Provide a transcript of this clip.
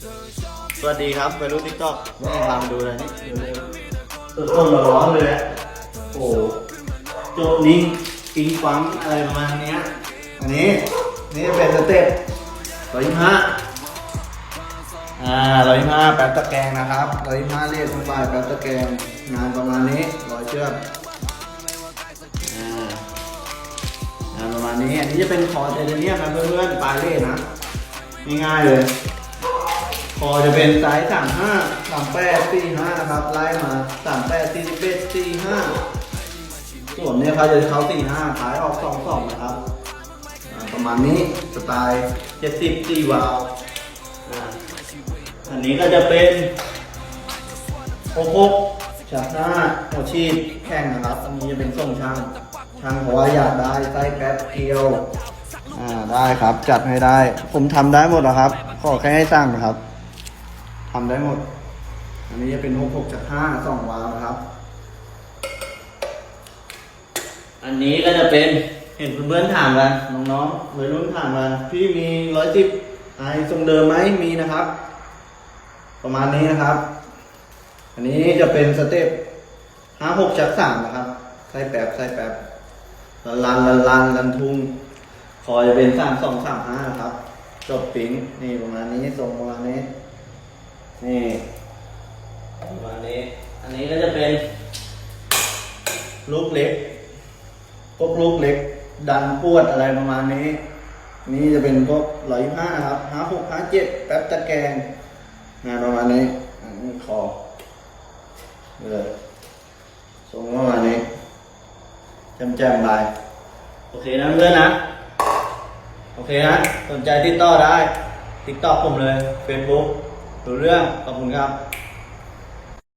สวัสดีครับไปรู้ทิกตอกนี่พามาดูอะไรนี่ต้นต้นร้อนเลยอะโอ้โหโจนี้ปิงฟังอะไรประมาณนี้อันนี้นี่เป็นสเต็ปร้อยห้าอ่าร้อยห้าแป๊บตะแกรงนะครับร้อยห้าเรียกลงไปแป๊บตะแกรงงานประมาณนี้ร้อยเชือกอ่างานประมาณนี้อันนี้จะเป็นคอเทเทเนียมนะเพื่อนๆปลายเล่นะง่ายๆเลย คอจะเป็นไซส์สามห้าสามแปดสี่ห้านะครับ ไล่มาสามแปดสี่สิบเอ็ดสี่ห้าส่วนเนี่ยเขาจะเขาสี่ห้าขายออกสองสองนะครับ ประมาณนี้สไตล์เจ็ดสิบสี่วาล์วอันนี้ก็จะเป็นโคโคจากหน้าหัวชีดแข้งนะครับ อันนี้จะเป็นส่งช่างช่างเพราะว่าอยากได้ไส้แป๊บเกียวอ่าได้ครับจัดให้ได้ ผมทำได้หมดนะครับ ขอแค่ให้สั่งนะครับ ทำได้หมด อันนี้จะเป็นหกหกจากห้าสองวาล์วนะครับ อันนี้ก็จะเป็นเห็นเพื่อนๆถามกันน้องๆวัยรุ่นถามกันพี่มีร้อยสิบไอทรงเดิมไหมมีนะครับ ประมาณนี้นะครับ อันนี้จะเป็นสเต็ปห้าหกจากสามนะครับไส้แป๊บไส้แป๊บลันลันลันลันทุงคอจะเป็นสามสองสามห้าครับ จบปิ้งนี่ประมาณนี้ทรงประมาณนี้ นี่ประมาณนี้อันนี้ก็จะเป็นลูกเล็กพวกลูกเล็ก ดันปวดอะไรประมาณนี้ นี่จะเป็นพวกร้อยห้าครับห้าหกห้าเจ็ดแป๊บตะแกรงงานประมาณนี้อันนี้คอเลยทรงประมาณนี้แจมไปโอเคนะเพื่อนนะ โอเคนะ สนใจติดต่อได้ ติดต่อผมเลย Facebook ตัวเรื่องขอบคุณครับ